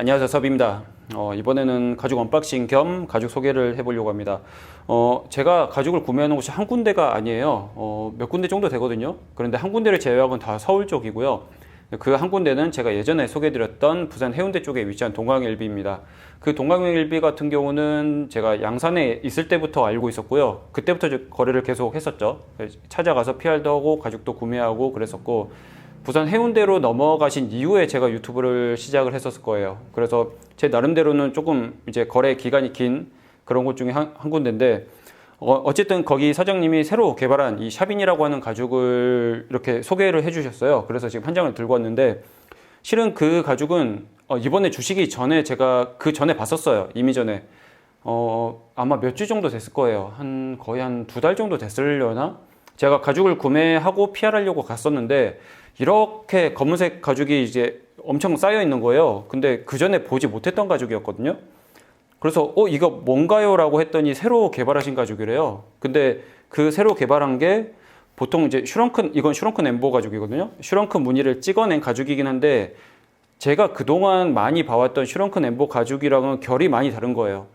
안녕하세요 섭입니다. 어, 이번에는 가죽 언박싱 겸 가죽 소개를 해보려고 합니다. 어, 제가 가죽을 구매하는 곳이 한 군데가 아니에요. 어, 몇 군데 정도 되거든요. 그런데 한 군데를 제외하고는 다 서울 쪽이고요. 그 한 군데는 제가 예전에 소개해드렸던 부산 해운대 쪽에 위치한 동광일비입니다. 그 동광일비 같은 경우는 제가 양산에 있을 때부터 알고 있었고요. 그때부터 저 거래를 계속 했었죠. 찾아가서 PR도 하고 가죽도 구매하고 그랬었고 부산 해운대로 넘어가신 이후에 제가 유튜브를 시작을 했었을 거예요. 그래서 제 나름대로는 조금 이제 거래 기간이 긴 그런 곳 중에 한, 한 군데인데 어, 어쨌든 거기 사장님이 새로 개발한 이 샤빈이라고 하는 가죽을 이렇게 소개를 해주셨어요. 그래서 지금 한 장을 들고 왔는데 실은 그 가죽은 어, 이번에 주시기 전에 제가 그 전에 봤었어요. 이미 전에 어, 아마 몇 주 정도 됐을 거예요. 한 거의 한 두 달 정도 됐으려나? 제가 가죽을 구매하고 PR하려고 갔었는데 이렇게 검은색 가죽이 이제 엄청 쌓여 있는 거예요. 근데 그 전에 보지 못했던 가죽이었거든요. 그래서 어 이거 뭔가요라고 했더니 새로 개발하신 가죽이래요. 근데 그 새로 개발한 게 보통 이제 슈렁큰 이건 슈렁큰 엠보 가죽이거든요. 슈렁큰 무늬를 찍어낸 가죽이긴 한데 제가 그동안 많이 봐왔던 슈렁큰 엠보 가죽이랑은 결이 많이 다른 거예요.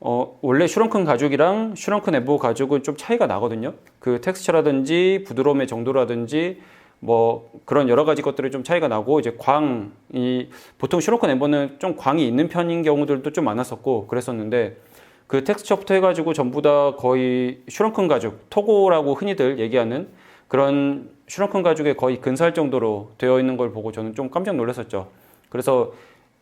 어, 원래 슈렁큰 가죽이랑 슈렁큰 엠보 가죽은 좀 차이가 나거든요. 그 텍스처라든지 부드러움의 정도라든지 뭐 그런 여러 가지 것들이 좀 차이가 나고 이제 광이 보통 슈로큰 엠버는 좀 광이 있는 편인 경우들도 좀 많았었고 그랬었는데 그 텍스처부터 해가지고 전부 다 거의 슈렁큰 가죽 토고라고 흔히들 얘기하는 그런 슈렁큰 가죽에 거의 근사할 정도로 되어 있는 걸 보고 저는 좀 깜짝 놀랐었죠. 그래서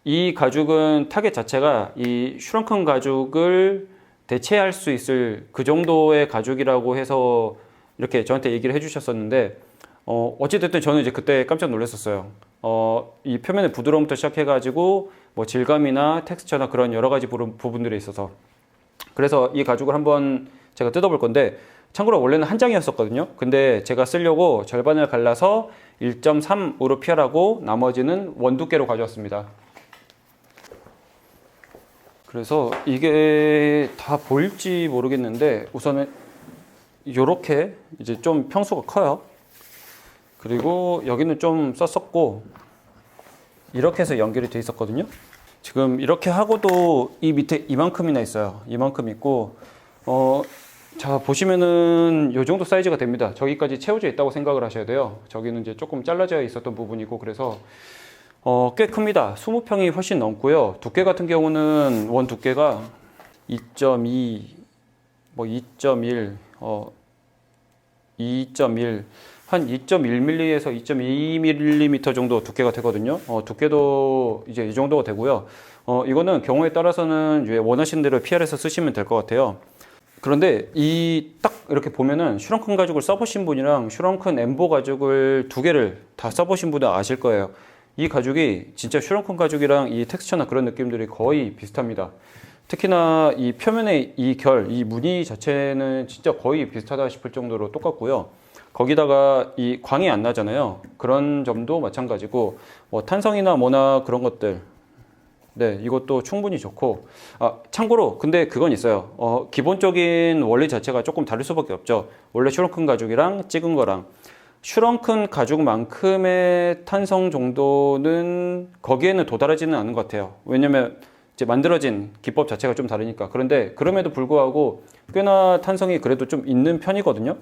이 가죽은 타겟 자체가 이 슈렁큰 가죽을 대체할 수 있을 그 정도의 가죽이라고 해서 이렇게 저한테 얘기를 해주셨었는데 어, 어찌됐든 저는 이제 그때 깜짝 놀랐었어요. 어, 이 표면의 부드러움부터 시작해가지고 뭐 질감이나 텍스처나 그런 여러 가지 부분- 부분들이 있어서 그래서 이 가죽을 한번 제가 뜯어볼 건데 참고로 원래는 한 장이었었거든요. 근데 제가 쓰려고 절반을 갈라서 1.3으로 피하라고 나머지는 원두께로 가져왔습니다. 그래서 이게 다 보일지 모르겠는데 우선은 이렇게 이제 좀 평수가 커요. 그리고 여기는 좀 썼었고 이렇게 해서 연결이 돼 있었거든요. 지금 이렇게 하고도 이 밑에 이만큼이나 있어요. 이만큼 있고 어, 자 보시면은 요 정도 사이즈가 됩니다. 저기까지 채워져 있다고 생각을 하셔야 돼요. 저기는 이제 조금 잘라져 있었던 부분이고 그래서 어, 꽤 큽니다. 20평이 훨씬 넘고요. 두께 같은 경우는 원 두께가 2.2, 뭐 2.1, 어, 2.1, 한 2.1mm에서 2.2mm 정도 두께가 되거든요. 어, 두께도 이제 이 정도가 되고요. 어, 이거는 경우에 따라서는 원하시는 대로 PR에서 쓰시면 될 것 같아요. 그런데 이 딱 이렇게 보면은 슈렁큰 가죽을 써보신 분이랑 슈렁큰 엠보 가죽을 두 개를 다 써보신 분은 아실 거예요. 이 가죽이 진짜 슈렁큰 가죽이랑 이 텍스처나 그런 느낌들이 거의 비슷합니다. 특히나 이 표면의 이 결, 이 무늬 자체는 진짜 거의 비슷하다 싶을 정도로 똑같고요. 거기다가 이 광이 안 나잖아요. 그런 점도 마찬가지고 뭐 탄성이나 뭐나 그런 것들 네, 이것도 충분히 좋고 아, 참고로 근데 그건 있어요. 어, 기본적인 원리 자체가 조금 다를 수밖에 없죠. 원래 슈렁큰 가죽이랑 찍은 거랑 슈렁큰 가죽만큼의 탄성 정도는 거기에는 도달하지는 않은 것 같아요. 왜냐면 이제 만들어진 기법 자체가 좀 다르니까. 그런데 그럼에도 불구하고 꽤나 탄성이 그래도 좀 있는 편이거든요.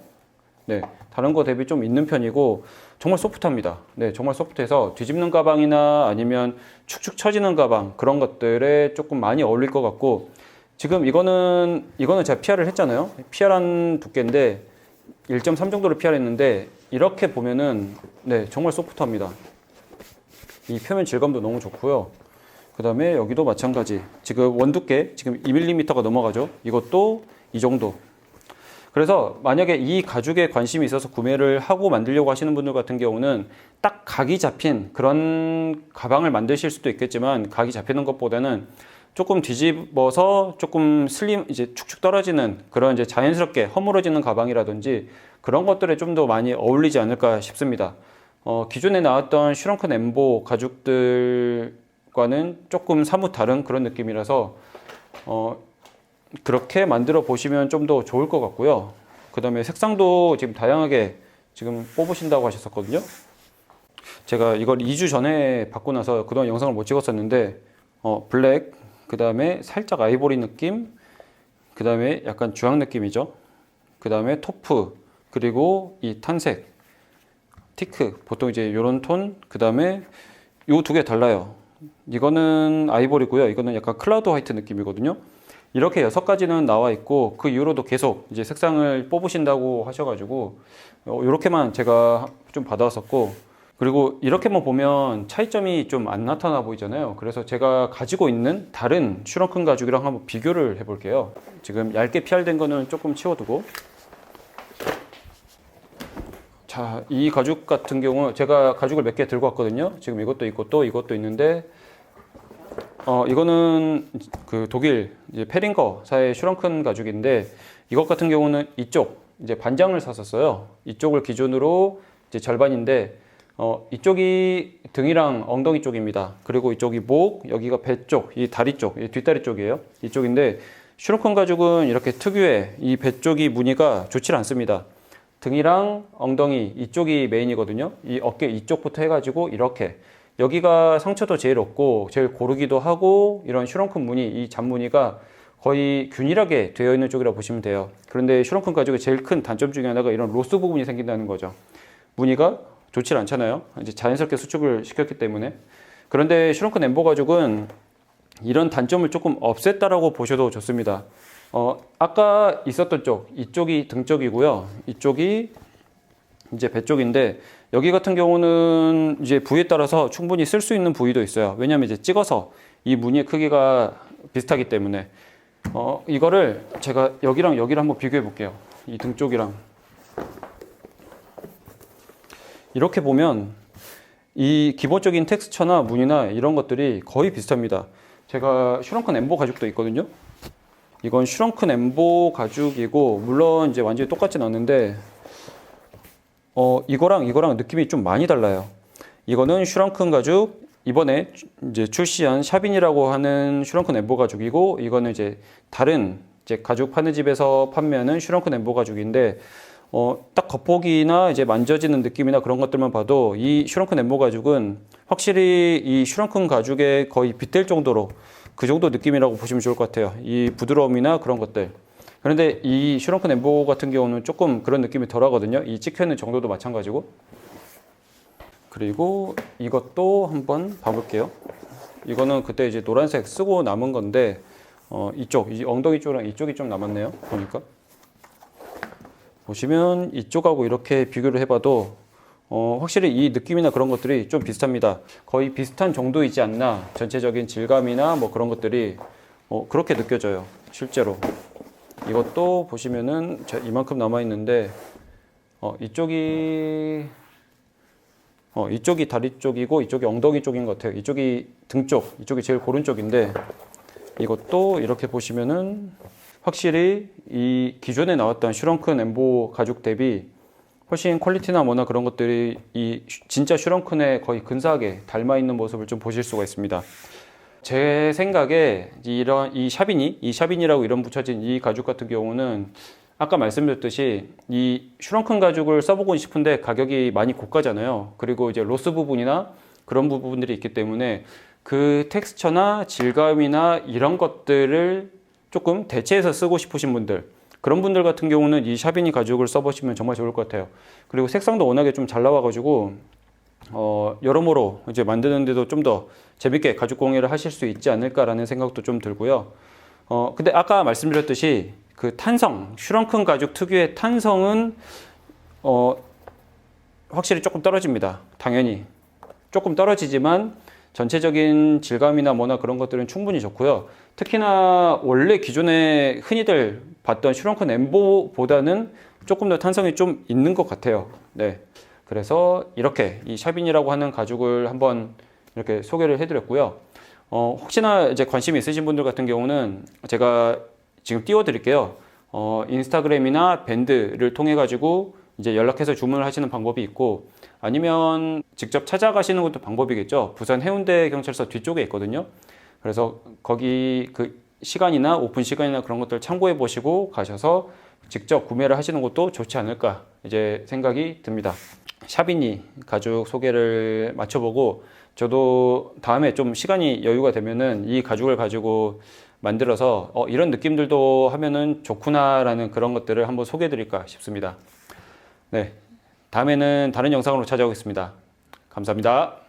네, 다른 거 대비 좀 있는 편이고 정말 소프트합니다. 네, 정말 소프트해서 뒤집는 가방이나 아니면 축축 처지는 가방 그런 것들에 조금 많이 어울릴 것 같고 지금 이거는 이거는 제가 PR을 했잖아요. PR한 두께인데 1.3 정도로 PR했는데 이렇게 보면은 네, 정말 소프트합니다. 이 표면 질감도 너무 좋고요. 그 다음에 여기도 마찬가지. 지금 원두께 지금 2mm가 넘어가죠. 이것도 이 정도. 그래서 만약에 이 가죽에 관심이 있어서 구매를 하고 만들려고 하시는 분들 같은 경우는 딱 각이 잡힌 그런 가방을 만드실 수도 있겠지만 각이 잡히는 것보다는 조금 뒤집어서 조금 슬림 이제 축축 떨어지는 그런 이제 자연스럽게 허물어지는 가방이라든지 그런 것들에 좀 더 많이 어울리지 않을까 싶습니다. 어, 기존에 나왔던 슈렁큰 엠보 가죽들과는 조금 사뭇 다른 그런 느낌이라서 어, 그렇게 만들어 보시면 좀 더 좋을 것 같고요. 그 다음에 색상도 지금 다양하게 지금 뽑으신다고 하셨었거든요. 제가 이걸 2주 전에 받고 나서 그동안 영상을 못 찍었었는데 어, 블랙, 그 다음에 살짝 아이보리 느낌, 그 다음에 약간 주황 느낌이죠. 그 다음에 토프, 그리고 이 탄색, 티크, 보통 이제 요런 톤, 그 다음에 요 두 개 달라요. 이거는 아이보리고요. 이거는 약간 클라우드 화이트 느낌이거든요. 이렇게 여섯 가지는 나와 있고 그 이후로도 계속 이제 색상을 뽑으신다고 하셔가지고 어, 이렇게만 제가 좀 받아왔었고 그리고 이렇게만 보면 차이점이 좀 안 나타나 보이잖아요. 그래서 제가 가지고 있는 다른 슈렁큰 가죽이랑 한번 비교를 해 볼게요. 지금 얇게 PR된 거는 조금 치워두고 자, 이 가죽 같은 경우 제가 가죽을 몇 개 들고 왔거든요. 지금 이것도 있고 또 이것도 있는데 어, 이거는 그 독일 이제 페링거사의 슈렁큰 가죽인데 이것 같은 경우는 이쪽 이제 반장을 샀었어요. 이쪽을 기준으로 이제 절반인데 어, 이쪽이 등이랑 엉덩이 쪽입니다. 그리고 이쪽이 목, 여기가 배 쪽, 이 다리 쪽, 이 뒷다리 쪽이에요. 이쪽인데 슈렁큰 가죽은 이렇게 특유의 이 배 쪽이 무늬가 좋지 않습니다. 등이랑 엉덩이 이쪽이 메인이거든요. 이 어깨 이쪽부터 해가지고 이렇게 여기가 상처도 제일 없고 제일 고르기도 하고 이런 슈렁큰 무늬 이 잔무늬가 거의 균일하게 되어 있는 쪽이라고 보시면 돼요. 그런데 슈렁큰 가죽의 제일 큰 단점 중에 하나가 이런 로스 부분이 생긴다는 거죠. 무늬가 좋지 않잖아요. 이제 자연스럽게 수축을 시켰기 때문에. 그런데 슈렁큰 엠보 가죽은 이런 단점을 조금 없앴다라고 보셔도 좋습니다. 어, 아까 있었던 쪽, 이쪽이 등 쪽이고요. 이쪽이 이제 배 쪽인데 여기 같은 경우는 이제 부위에 따라서 충분히 쓸 수 있는 부위도 있어요. 왜냐하면 이제 찍어서 이 무늬의 크기가 비슷하기 때문에 어, 이거를 제가 여기랑 여기를 한번 비교해 볼게요. 이 등 쪽이랑 이렇게 보면 이 기본적인 텍스처나 무늬나 이런 것들이 거의 비슷합니다. 제가 슈렁큰 엠보 가죽도 있거든요. 이건 슈렁큰 엠보 가죽이고 물론 이제 완전히 똑같진 않는데 어 이거랑 이거랑 느낌이 좀 많이 달라요. 이거는 슈렁큰 가죽 이번에 이제 출시한 샤빈이라고 하는 슈렁큰 엠보 가죽이고 이거는 이제 다른 이제 가죽 파는 집에서 판매하는 슈렁큰 엠보 가죽인데 어, 딱 겉보기나 이제 만져지는 느낌이나 그런 것들만 봐도 이 슈렁큰 엠보 가죽은 확실히 이 슈렁큰 가죽에 거의 빗댈 정도로 그 정도 느낌이라고 보시면 좋을 것 같아요. 이 부드러움이나 그런 것들. 그런데 이 슈렁큰 엠보 같은 경우는 조금 그런 느낌이 덜 하거든요. 이 찍혀있는 정도도 마찬가지고. 그리고 이것도 한번 봐볼게요. 이거는 그때 이제 노란색 쓰고 남은 건데, 어, 이쪽, 이 엉덩이 쪽이랑 이쪽이 좀 남았네요. 보니까. 보시면 이쪽하고 이렇게 비교를 해봐도 어, 확실히 이 느낌이나 그런 것들이 좀 비슷합니다. 거의 비슷한 정도이지 않나 전체적인 질감이나 뭐 그런 것들이 어, 그렇게 느껴져요. 실제로 이것도 보시면은 이만큼 남아 있는데 어, 이쪽이 어, 이쪽이 다리 쪽이고 이쪽이 엉덩이 쪽인 것 같아요. 이쪽이 등 쪽, 이쪽이 제일 고른 쪽인데 이것도 이렇게 보시면은 확실히 이 기존에 나왔던 슈렁큰 엠보 가죽 대비 훨씬 퀄리티나 뭐나 그런 것들이 이 진짜 슈렁큰에 거의 근사하게 닮아 있는 모습을 좀 보실 수가 있습니다. 제 생각에 이런 이 샤비니, 이 샤비니라고 이름 붙여진 이 가죽 같은 경우는 아까 말씀드렸듯이 이 슈렁큰 가죽을 써보고 싶은데 가격이 많이 고가잖아요. 그리고 이제 로스 부분이나 그런 부분들이 있기 때문에 그 텍스처나 질감이나 이런 것들을 조금 대체해서 쓰고 싶으신 분들 그런 분들 같은 경우는 이 샤비니 가죽을 써보시면 정말 좋을 것 같아요. 그리고 색상도 워낙에 좀 잘 나와가지고 어, 여러모로 이제 만드는데도 좀 더 재밌게 가죽 공예를 하실 수 있지 않을까라는 생각도 좀 들고요. 어, 근데 아까 말씀드렸듯이 그 탄성, 슈렁큰 가죽 특유의 탄성은 어, 확실히 조금 떨어집니다. 당연히 조금 떨어지지만 전체적인 질감이나 뭐나 그런 것들은 충분히 좋고요. 특히나 원래 기존에 흔히들 봤던 슈렁큰 엠보보다는 조금 더 탄성이 좀 있는 것 같아요. 네. 그래서 이렇게 이 샤빈이라고 하는 가죽을 한번 이렇게 소개를 해드렸고요. 어, 혹시나 이제 관심이 있으신 분들 같은 경우는 제가 지금 띄워드릴게요. 어, 인스타그램이나 밴드를 통해 가지고 이제 연락해서 주문을 하시는 방법이 있고 아니면 직접 찾아가시는 것도 방법이겠죠. 부산 해운대 경찰서 뒤쪽에 있거든요. 그래서 거기 그 시간이나 오픈 시간이나 그런 것들 참고해 보시고 가셔서 직접 구매를 하시는 것도 좋지 않을까 이제 생각이 듭니다. 샤비니 가죽 소개를 마쳐보고 저도 다음에 좀 시간이 여유가 되면은 이 가죽을 가지고 만들어서 어, 이런 느낌들도 하면은 좋구나라는 그런 것들을 한번 소개해 드릴까 싶습니다. 네. 다음에는 다른 영상으로 찾아오겠습니다. 감사합니다.